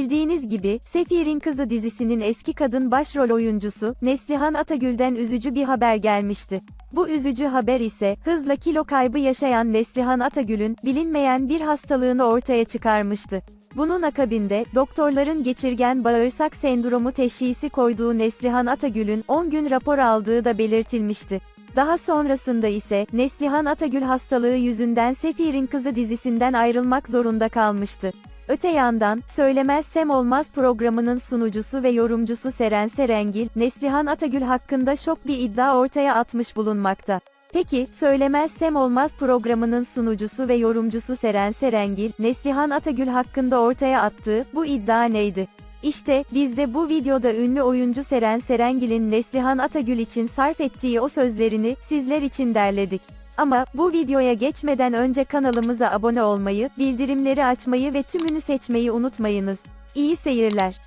Bildiğiniz gibi, Sefir'in Kızı dizisinin eski kadın başrol oyuncusu, Neslihan Atagül'den üzücü bir haber gelmişti. Bu üzücü haber ise, hızla kilo kaybı yaşayan Neslihan Atagül'ün, bilinmeyen bir hastalığını ortaya çıkarmıştı. Bunun akabinde, doktorların geçirgen bağırsak sendromu teşhisi koyduğu Neslihan Atagül'ün 10 gün rapor aldığı da belirtilmişti. Daha sonrasında ise, Neslihan Atagül hastalığı yüzünden Sefir'in Kızı dizisinden ayrılmak zorunda kalmıştı. Öte yandan, Söylemezsem Olmaz programının sunucusu ve yorumcusu Seren Serengil, Neslihan Atagül hakkında şok bir iddia ortaya atmış bulunmakta. Peki, Söylemezsem Olmaz programının sunucusu ve yorumcusu Seren Serengil, Neslihan Atagül hakkında ortaya attığı bu iddia neydi? İşte, biz de bu videoda ünlü oyuncu Seren Serengil'in Neslihan Atagül için sarf ettiği o sözlerini, sizler için derledik. Ama, bu videoya geçmeden önce kanalımıza abone olmayı, bildirimleri açmayı ve tümünü seçmeyi unutmayınız. İyi seyirler.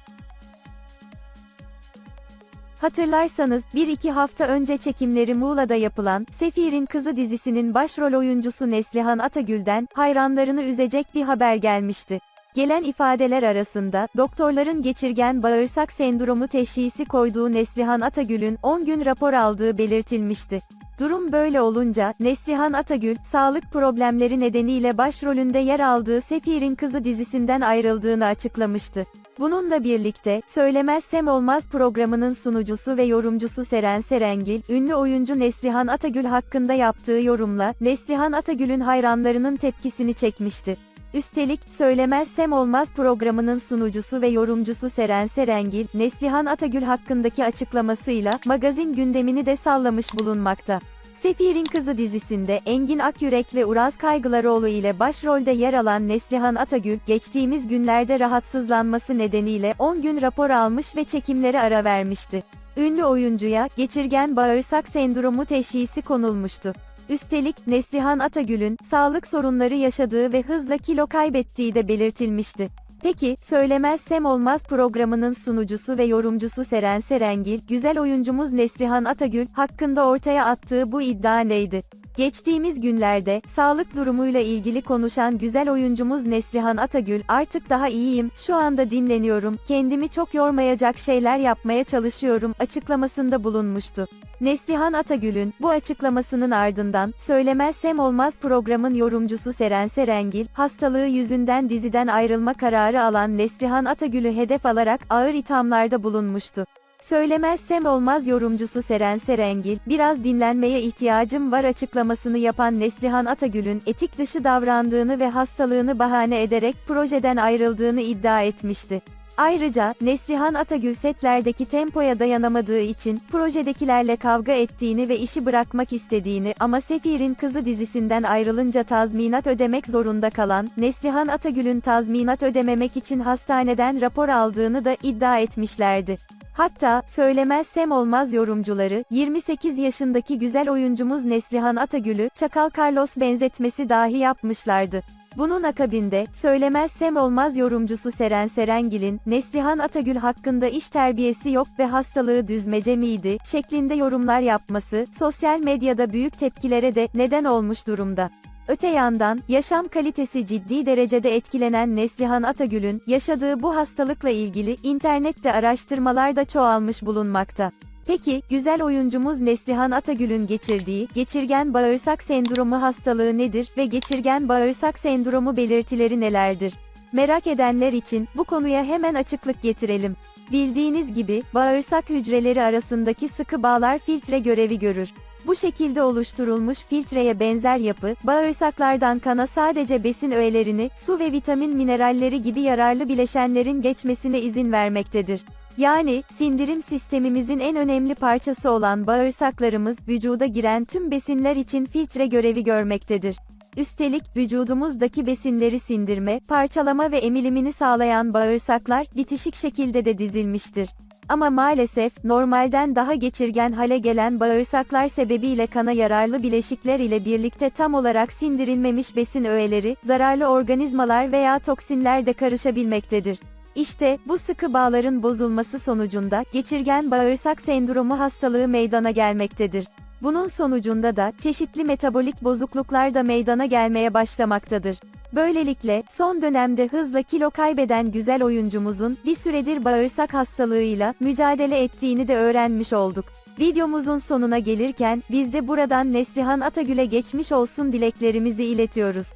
Hatırlarsanız, 1-2 hafta önce çekimleri Muğla'da yapılan, Sefir'in Kızı dizisinin başrol oyuncusu Neslihan Atagül'den, hayranlarını üzecek bir haber gelmişti. Gelen ifadeler arasında, doktorların geçirgen bağırsak sendromu teşhisi koyduğu Neslihan Atagül'ün 10 gün rapor aldığı belirtilmişti. Durum böyle olunca, Neslihan Atagül, sağlık problemleri nedeniyle başrolünde yer aldığı Sefir'in Kızı dizisinden ayrıldığını açıklamıştı. Bununla birlikte, Söylemezsem Olmaz programının sunucusu ve yorumcusu Seren Serengil, ünlü oyuncu Neslihan Atagül hakkında yaptığı yorumla, Neslihan Atagül'ün hayranlarının tepkisini çekmişti. Üstelik, Söylemezsem Olmaz programının sunucusu ve yorumcusu Seren Serengil, Neslihan Atagül hakkındaki açıklamasıyla, magazin gündemini de sallamış bulunmakta. Sefir'in Kızı dizisinde Engin Akyürek ve Uraz Kaygılaroğlu ile başrolde yer alan Neslihan Atagül, geçtiğimiz günlerde rahatsızlanması nedeniyle 10 gün rapor almış ve çekimlere ara vermişti. Ünlü oyuncuya, geçirgen bağırsak sendromu teşhisi konulmuştu. Üstelik, Neslihan Atagül'ün, sağlık sorunları yaşadığı ve hızla kilo kaybettiği de belirtilmişti. Peki, Söylemezsem Olmaz programının sunucusu ve yorumcusu Seren Serengil, güzel oyuncumuz Neslihan Atagül, hakkında ortaya attığı bu iddia neydi? Geçtiğimiz günlerde, sağlık durumuyla ilgili konuşan güzel oyuncumuz Neslihan Atagül, artık daha iyiyim, şu anda dinleniyorum, kendimi çok yormayacak şeyler yapmaya çalışıyorum, açıklamasında bulunmuştu. Neslihan Atagül'ün, bu açıklamasının ardından, Söylemezsem Olmaz programın yorumcusu Seren Serengil, hastalığı yüzünden diziden ayrılma kararı alan Neslihan Atagül'ü hedef alarak ağır ithamlarda bulunmuştu. Söylemezsem olmaz yorumcusu Seren Serengil, biraz dinlenmeye ihtiyacım var açıklamasını yapan Neslihan Atagül'ün etik dışı davrandığını ve hastalığını bahane ederek projeden ayrıldığını iddia etmişti. Ayrıca, Neslihan Atagül setlerdeki tempoya dayanamadığı için, projedekilerle kavga ettiğini ve işi bırakmak istediğini ama Sefir'in Kızı dizisinden ayrılınca tazminat ödemek zorunda kalan, Neslihan Atagül'ün tazminat ödememek için hastaneden rapor aldığını da iddia etmişlerdi. Hatta, söylemezsem olmaz yorumcuları, 28 yaşındaki güzel oyuncumuz Neslihan Atagül'ü, Çakal Carlos benzetmesi dahi yapmışlardı. Bunun akabinde, söylemezsem olmaz yorumcusu Seren Serengil'in, Neslihan Atagül hakkında iş terbiyesi yok ve hastalığı düzmece miydi, şeklinde yorumlar yapması, sosyal medyada büyük tepkilere de neden olmuş durumda. Öte yandan, yaşam kalitesi ciddi derecede etkilenen Neslihan Atagül'ün, yaşadığı bu hastalıkla ilgili, internette araştırmalar da çoğalmış bulunmakta. Peki, güzel oyuncumuz Neslihan Atagül'ün geçirdiği, geçirgen bağırsak sendromu hastalığı nedir ve geçirgen bağırsak sendromu belirtileri nelerdir? Merak edenler için, bu konuya hemen açıklık getirelim. Bildiğiniz gibi, bağırsak hücreleri arasındaki sıkı bağlar filtre görevi görür. Bu şekilde oluşturulmuş filtreye benzer yapı, bağırsaklardan kana sadece besin öğelerini, su ve vitamin mineralleri gibi yararlı bileşenlerin geçmesine izin vermektedir. Yani, sindirim sistemimizin en önemli parçası olan bağırsaklarımız, vücuda giren tüm besinler için filtre görevi görmektedir. Üstelik, vücudumuzdaki besinleri sindirme, parçalama ve emilimini sağlayan bağırsaklar, bitişik şekilde de dizilmiştir. Ama maalesef, normalden daha geçirgen hale gelen bağırsaklar sebebiyle kana yararlı bileşikler ile birlikte tam olarak sindirilmemiş besin öğeleri, zararlı organizmalar veya toksinler de karışabilmektedir. İşte, bu sıkı bağların bozulması sonucunda, geçirgen bağırsak sendromu hastalığı meydana gelmektedir. Bunun sonucunda da, çeşitli metabolik bozukluklar da meydana gelmeye başlamaktadır. Böylelikle, son dönemde hızla kilo kaybeden güzel oyuncumuzun, bir süredir bağırsak hastalığıyla, mücadele ettiğini de öğrenmiş olduk. Videomuzun sonuna gelirken, biz de buradan Neslihan Atagül'e geçmiş olsun dileklerimizi iletiyoruz.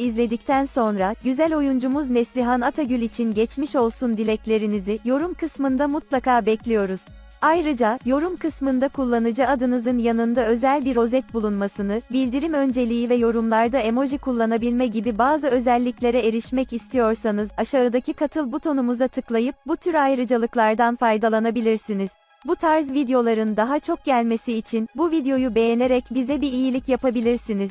İzledikten sonra, güzel oyuncumuz Neslihan Atagül için geçmiş olsun dileklerinizi, yorum kısmında mutlaka bekliyoruz. Ayrıca, yorum kısmında kullanıcı adınızın yanında özel bir rozet bulunmasını, bildirim önceliği ve yorumlarda emoji kullanabilme gibi bazı özelliklere erişmek istiyorsanız, aşağıdaki katıl butonumuza tıklayıp, bu tür ayrıcalıklardan faydalanabilirsiniz. Bu tarz videoların daha çok gelmesi için, bu videoyu beğenerek bize bir iyilik yapabilirsiniz.